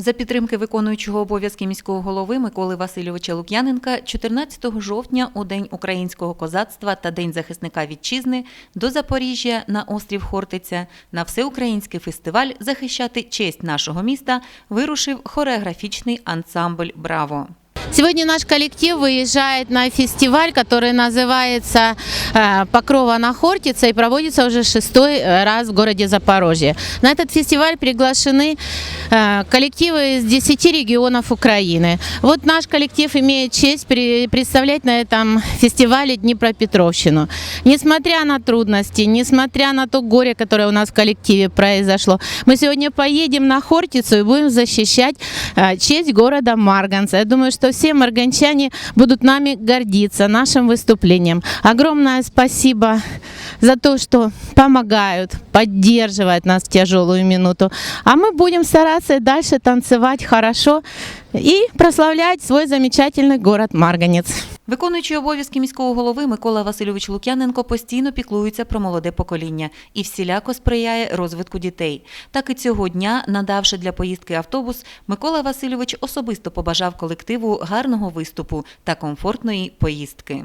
За підтримки виконуючого обов'язки міського голови Миколи Васильовича Лук'яненка 14 жовтня у День українського козацтва та День захисника вітчизни до Запоріжжя на острів Хортиця на всеукраїнський фестиваль захищати честь нашого міста вирушив хореографічний ансамбль Браво. Сегодня наш коллектив выезжает на фестиваль, который называется э, «Покрова на Хортице» и проводится уже шестой э, раз в городе Запорожье. На этот фестиваль приглашены э, коллективы из 10 регионов Украины. Вот наш коллектив имеет честь представлять на этом фестивале Днепропетровщину. Несмотря на трудности, несмотря на то горе, которое у нас в коллективе произошло, мы сегодня поедем на Хортицу и будем защищать честь города Марганца. Я думаю, что все марганчане будут нами гордиться, нашим выступлением. Огромное спасибо за то, что помогают, поддерживают нас в тяжелую минуту. А мы будем стараться и дальше танцевать хорошо и прославлять свой замечательный город Марганец. Виконуючий обов'язки міського голови Микола Васильович Лук'яненко постійно піклується про молоде покоління і всіляко сприяє розвитку дітей. Так і цього дня, надавши для поїздки автобус, Микола Васильович особисто побажав колективу гарного виступу та комфортної поїздки.